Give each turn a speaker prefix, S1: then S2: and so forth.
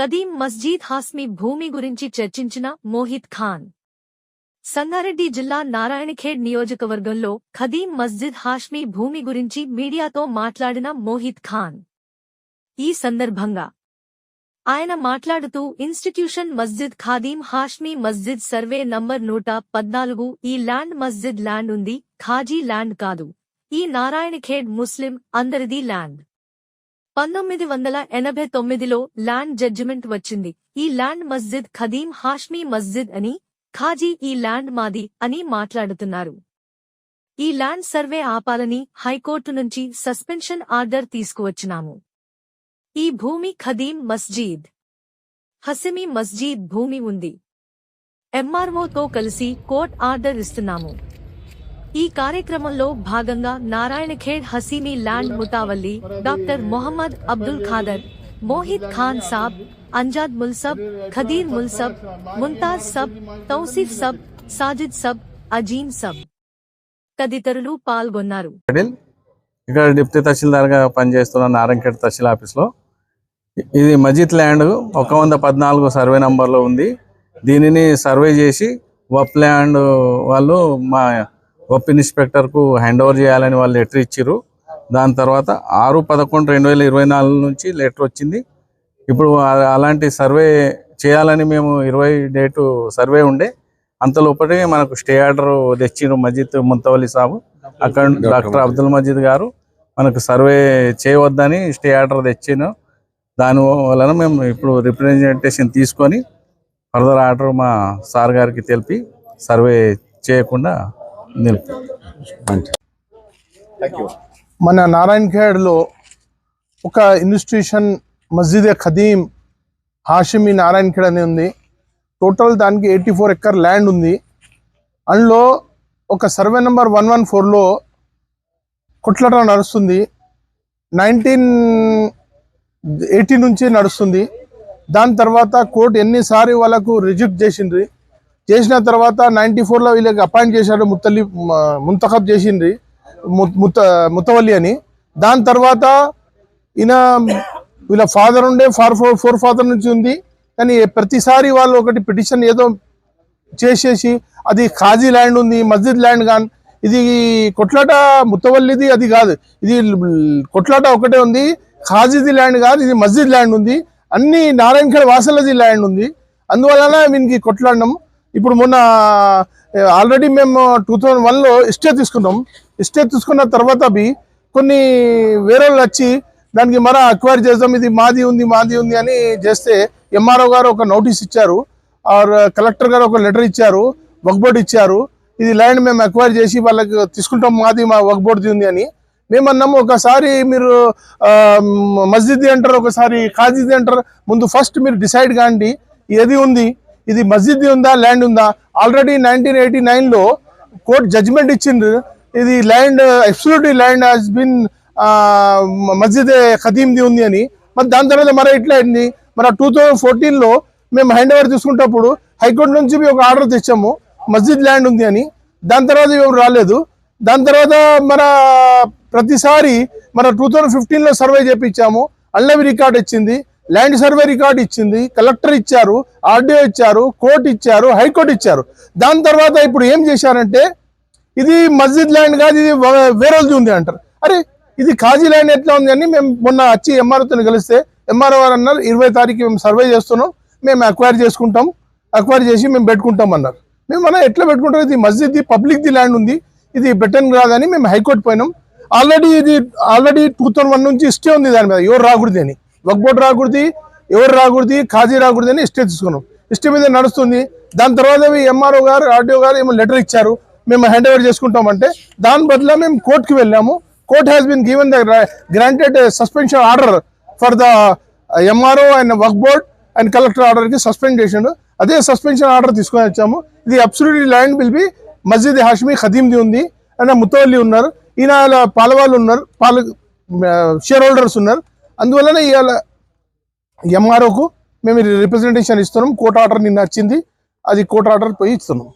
S1: కదీం మస్జీద్ హాస్మి భూమి గురించి చర్చించిన మోహిత్ ఖాన్. సంగారెడ్డి జిల్లా నారాయణఖేడ్ నియోజకవర్గంలో ఖదీం మస్జిద్ హాష్మీ భూమి గురించి మీడియాతో మాట్లాడిన మోహిత్ ఖాన్. ఈ సందర్భంగా ఆయన మాట్లాడుతూ institution Masjid Khadeem Hashmi Masjid survey number నూట పద్నాలుగు ఈ ల్యాండ్ మస్జిద్ ల్యాండ్ ఉంది ఖాజీ ల్యాండ్ కాదు. ఈ నారాయణఖేడ్ ముస్లిం అందరిది ల్యాండ్. పంతొమ్మిది వందల ఎనభై తొమ్మిదిలో ల్యాండ్ జడ్జిమెంట్ వచ్చింది. ఈ ల్యాండ్ మస్జిద్ ఖదీం హాష్మీ మస్జిద్ అని ఖాజీ ఈ ల్యాండ్ మాది అని మాట్లాడుతున్నారు. ఈ ల్యాండ్ సర్వే ఆపాలని హైకోర్టు నుంచి సస్పెన్షన్ ఆర్డర్ తీసుకువచ్చినాము. ఈ భూమి ఖదీం మస్జీద్ హసిమీ మస్జీద్ భూమి ఉంది. ఎంఆర్ఓతో కలిసి కోర్ట్ ఆర్డర్ ఇస్తున్నాము. ఈ కార్యక్రమంలో భాగంగా నారాయణఖేడ్ హసీమీ ల్యాండ్ ముతావల్లి డాక్టర్ మొహమ్మద్ అబ్దుల్ ఖాదర్ మోహిత్ ఖాన్ సాబ్ అంజాద్ ముల్సబ్ ఖదీర్ ముల్సబ్ ముంతాజ్ సబ్ తౌసిఫ్ సబ్ సాజిద్ సబ్ అజీం సబ్ తదితరులు పాల్గొన్నారు.
S2: ఇక్కడ డిప్యూటీ తహసీల్దార్గా పనిచేస్తున్న నారాయణఖేడ్ తహసీల్ ఆఫీస్లో. ఇది మజిద్ ల్యాండ్ ఒక వంద పద్నాలుగు సర్వే నంబర్లో ఉంది. దీనిని సర్వే చేసి వప్ ల్యాండ్ వాళ్ళు మా వప్ ఇన్స్పెక్టర్కు హ్యాండ్ ఓవర్ చేయాలని వాళ్ళు లెటర్ ఇచ్చారు దాని తర్వాత ఆరు పదకొండు రెండు వేల ఇరవై నాలుగు నుంచి లెటర్ వచ్చింది. ఇప్పుడు అలాంటి సర్వే చేయాలని మేము ఇరవై డేటు సర్వే ఉండే. అంతలోపటే మనకు స్టే ఆర్డర్ తెచ్చిండ్రు మజిద్ ముంతవల్లి సాబు. అక్కడ డాక్టర్ అబ్దుల్ మజీద్ గారు మనకు సర్వే చేయవద్దని స్టే ఆర్డర్ తెచ్చాను దాని వలన మేము ఇప్పుడు రిప్రజెంటేషన్ తీసుకొని ఫర్దర్ ఆర్డర్ మా సార్ గారికి తెలిపి సర్వే చేయకుండా
S3: మన నారాయణ్ ఖేడ్లో ఒక ఇన్స్టిట్యూషన్ మస్జిద్ ఖదీం హాషిమి నారాయణ్ ఖేడ్ అని ఉంది. టోటల్ దానికి ఎయిటీ ఫోర్ ఎక్కర్ ల్యాండ్ ఉంది. అందులో ఒక సర్వే నెంబర్ వన్ వన్ ఫోర్లో కొట్లాట నడుస్తుంది. నైన్టీన్ ఎయిటీ నుంచి నడుస్తుంది. దాని తర్వాత కోర్టు ఎన్నిసార్లు వాళ్ళకు రిజెక్ట్ చేసిండ్రి. చేసిన తర్వాత నైంటీ ఫోర్లో వీళ్ళకి అపాయింట్ చేశాడు ముత్తల్లి ముంతఖబ్ చేసిండ్రి. ముత్త ముత్తవల్లి అని. దాని తర్వాత ఈయన వీళ్ళ ఫాదర్ ఉండే ఫార్ ఫోర్ ఫోర్ ఫాదర్ నుంచి ఉంది. కానీ ప్రతిసారి వాళ్ళు ఒకటి పిటిషన్ ఏదో చేసేసి అది ఖాజీ ల్యాండ్ ఉంది మస్జిద్ ల్యాండ్ కానీ ఇది కొట్లాట ముత్తవల్లిది అది కాదు. ఇది కొట్లాట ఒకటే ఉంది ఖాజీది ల్యాండ్ కాదు ఇది మస్జిద్ ల్యాండ్ ఉంది. అన్ని నారాయణఖేడ్ వాసలది ల్యాండ్ ఉంది. అందువలన వీనికి కొట్లాడడం ఇప్పుడు మొన్న ఆల్రెడీ మేము టూ థౌజండ్ వన్లో స్టే తీసుకున్నాం. స్టే తీసుకున్న తర్వాత అవి కొన్ని వేరే వాళ్ళు వచ్చి దానికి మరా అక్వైర్ చేద్దాం ఇది మాది ఉంది మాది ఉంది అని చేస్తే ఎంఆర్ఓ గారు ఒక నోటీస్ ఇచ్చారు. ఆర్ కలెక్టర్ గారు ఒక లెటర్ ఇచ్చారు వర్క్ బోర్డ్ ఇచ్చారు. ఇది ల్యాండ్ మేము అక్వైర్ చేసి వాళ్ళకి తీసుకుంటాం మాది మా వర్క్ బోర్డ్ది ఉంది అని. మేము అన్నాము ఒకసారి మీరు మస్జిద్ది అంటారు ఒకసారి ఖాజీది అంటారు. ముందు ఫస్ట్ మీరు డిసైడ్ కాండి ఏది ఉంది? ఇది మస్జిద్ ఉందా ల్యాండ్ ఉందా? ఆల్రెడీ నైన్టీన్ ఎయిటీ నైన్లో కోర్టు జడ్జిమెంట్ ఇచ్చిండ్రు. ఇది land absolutely land has been Masjid ఖదీమ్ది ఉంది అని. మరి దాని తర్వాత మరి ఇట్లా అయింది? మరి టూ థౌజండ్ ఫోర్టీన్లో మేము హ్యాండ్ ఓవర్ తీసుకుంటప్పుడు హైకోర్టు నుంచి మేము ఒక ఆర్డర్ తెచ్చాము. మస్జిద్ ల్యాండ్ ఉంది అని. దాని తర్వాత ఎవరు రాలేదు. దాని తర్వాత మన ప్రతిసారి మన టూ థౌజండ్ ఫిఫ్టీన్లో సర్వే చేపించాము. అల్లవి రికార్డ్ ఇచ్చింది. ల్యాండ్ సర్వే రికార్డు ఇచ్చింది కలెక్టర్ ఇచ్చారు ఆర్డీఓ ఇచ్చారు కోర్టు ఇచ్చారు హైకోర్టు ఇచ్చారు. దాని తర్వాత ఇప్పుడు ఏం చేశారంటే ఇది మస్జిద్ ల్యాండ్ కాదు ఇది వేరేది ఉంది అంటారు. అరే ఇది ఖాజీ ల్యాండ్ ఎట్లా ఉంది అని మేము మొన్న వచ్చి ఎంఆర్ఓతో కలిస్తే ఎంఆర్ఓ గారు అన్నారు ఇరవై తారీఖు మేము సర్వే చేస్తున్నాం మేము అక్వైర్ చేసుకుంటాం అక్వైర్ చేసి మేము పెట్టుకుంటాం అన్నారు. మేము అన్న ఎట్లా పెట్టుకుంటాం ఇది మస్జిద్ పబ్లిక్ ది ల్యాండ్ ఉంది ఇది బెటన్ కాదని మేము హైకోర్టు పోయినాం. ఆల్రెడీ ఇది ఆల్రెడీ టూ థౌసండ్ వన్ నుంచి స్టే ఉంది దాని మీద ఎవరు రాకూడదు అని వక్ రాకూడదు ఎవరు రాకూడదు ఖాజీ రాకూడదు అని స్టే తీసుకున్నాం. స్టే మీద నడుస్తుంది. దాని తర్వాత ఎంఆర్ఓ గారు ఆర్డీఓ గారు ఏమో లెటర్ ఇచ్చారు. మేము హ్యాండ్ ఓవర్ చేసుకుంటామంటే దాని బదులు మేము కోర్టుకి వెళ్ళాము. Court has been given the granted suspension order for the MRO and work board and collector ఆర్డర్కి సస్పెండ్ చేసిండు. అదే సస్పెన్షన్ ఆర్డర్ తీసుకొని వచ్చాము. ఇది absolutely land will be Masjid Hashmi ఖదీమ్ది ఉంది. అండ్ ముత్తవల్లి ఉన్నారు. ఈయన పాలవాళ్ళు ఉన్నారు. పాల షేర్ హోల్డర్స్ ఉన్నారు. అందువలన ఇవాళ ఎంఆర్ఓకు మేము రిప్రజెంటేషన్ ఇస్తున్నాం. కోర్ట్ ఆర్డర్ నిన్న వచ్చింది. అది కోర్ట్ ఆర్డర్ పోయి ఇస్తున్నాం.